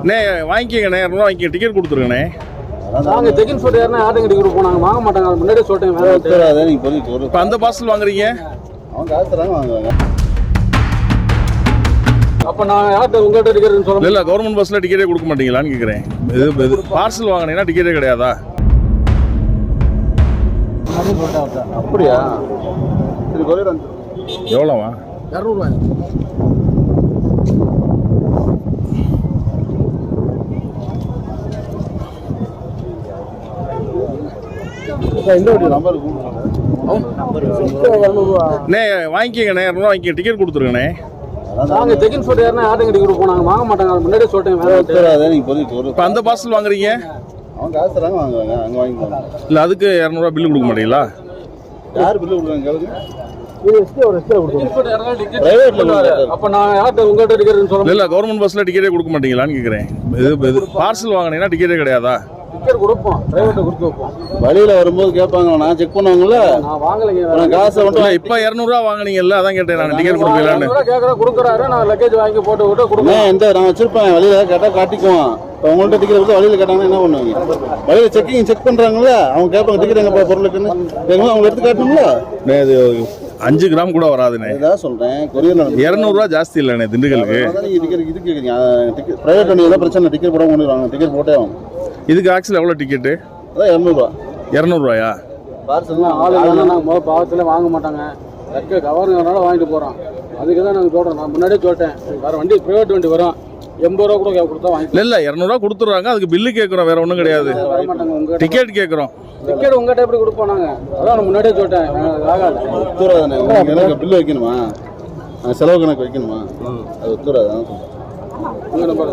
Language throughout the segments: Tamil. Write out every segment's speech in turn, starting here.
அண்ணே வாங்கிக்கங்கண்ணே இரநூறுவா வாங்கிக்க டிக்கெட் கொடுத்துருங்கண்ணே நாங்க செகண்ட் ஃபுட் யாருன்னா யார்ட்ட கிட்ட கொடுப்போம் நாங்க வாங்க மாட்டாங்க. முன்னாடியே சொல்லிட்டேன். இப்போ அந்த பார்சல் வாங்குறீங்க? அவங்க வாங்குவாங்க. அப்ப நான் யார்ட்ட உங்கள்கிட்ட இருக்கிறதுன்னு சொல்ல இல்லை இல்லை கவர்மெண்ட் பஸ்ஸில் டிக்கெட்டே கொடுக்க மாட்டீங்களான்னு கேட்குறேன் இது பார்சல் வாங்கினீங்கன்னா டிக்கெட்டே கிடையாதா? அப்படியா? சரி கொரியர் எவ்வளோவா? இரநூறுவாய் இந்த வண்டி நம்பர் இரநூறுவா அண்ணே வாங்கிக்கங்கண்ணே இரநூறுவா வாங்கிக்க டிக்கெட் கொடுத்துருங்கண்ணே. நாங்க செகண்ட் ஃபுட் யாருன்னா யார்ட்ட கிட்ட கொடுப்போம்? நாங்க வாங்க மாட்டாங்க அது முன்னாடியே சொல்லிட்டேன் வேற ஒருத்தர். உத்தரவாதம் நீங்க இப்போதைக்கு ஒரு இப்போ அந்த பார்சல் வாங்குறீங்க? அவங்க காசு தராங்க வாங்குவாங்க. அங்கே வாங்கிக்குவாங்க இல்லை அதுக்கு இரநூறுவா பில்லு கொடுக்க மாட்டீங்களா? யார் பில்லு கொடுக்குறாங்க கேளுங்க. கவர்மெண்ட் பஸ்ஸில் டிக்கெட்டே கொடுக்க மாட்டீங்களான்னு இது பார்சல் வாங்கினீங்கன்னா டிக்கெட்டே கிடையாதா? டிக்கெட் கொடுப்போம். பிரைவேட்டை கொடுத்து வைப்போம். வழியில வரும்போது கேட்பாங்க நான் செக் பண்ணுவாங்கல்ல? நான் வாங்கலைங்க. நான் காசை மட்டும் இப்போ இரநூறுவா வாங்குனீங்கல்ல அதான் கேட்டேன் நான் டிக்கெட் கொடுப்பீங்களான்னு கேக்குறேன், கொடுக்குறாரு நான் லக்கேஜ் வாங்கி போட்டு விட்டு கொடுக்குறேன். அண்ணே, இந்த நான் வச்சிருப்பேன் வழியில கேட்டா காட்டிக்குவான். இப்போ உங்கள்ட்ட டிக்கெட் கொடுத்து வழியில கேட்டாங்கன்னா என்ன பண்ணுவீங்க? வழியில செக்கிங் செக் பண்றாங்கல்ல அவங்க கேட்பாங்க டிக்கெட் எங்கப்பா பொருளுக்குன்னு. கேட்கும்போது அவங்க எடுத்து காட்டணும்ல? அஞ்சு கிராம் கூட வராதுண்ணே. இதான் சொல்றேன். கொரியர் இரநூறுவா ஜாஸ்தி இல்லைண்ணே திண்டுக்கலுக்கு டிக்கெட் இது கேட்குறீங்க டிக்கெட் பிரைவேட் வண்டி பிரச்சனை டிக்கெட் போட முடியுவாங்க டிக்கெட் போட்டே ஆகும். இதுக்கு ஆக்சுவல் எவ்வளோ டிக்கெட்டு அதான் இரநூறுவா. இரநூறுவாயா? பார்சல்லாம் ஆளு இல்லைன்னா பாவத்துல வாங்க மாட்டாங்க. லக்க கவர்னர்னால வாங்கிட்டு போகிறோம் அதுக்கு தான் நாங்கள் சொல்கிறோம் நான் முன்னாடியே சொல்லிட்டேன். வேற வண்டி ப்ரைவேட் வண்டி வரும். எண்பது ரூபா கூட கே- கொடுத்தா வாங்கி இல்லை இல்லை இரநூறுவா கொடுத்துட்றாங்க. அதுக்கு பில்லு கேட்குறோம் வேற ஒன்றும் கிடையாது. டிக்கெட் கேட்குறோம் டிக்கெட் உங்கள்கிட்ட எப்படி கொடுப்போம் நாங்கள் அதான் நான் முன்னாடியே சொல்லிட்டேன். ஆகாது. உங்களுக்கு எனக்கு பில்லு வைக்கணுமா? செலவு கணக்கு வைக்கணுமா? அது உத்தரவாதம் தான் சொல்றேன் உங்கள் நம்பர்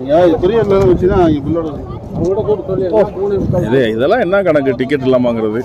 நீங்கள் கொரியரில் வச்சு தான் பில்லோட அவங்ககிட்ட கூப்பிட்டு சொல்லி மூணு இது இதெல்லாம் என்ன கணக்கு? டிக்கெட் இல்லாம வாங்குறது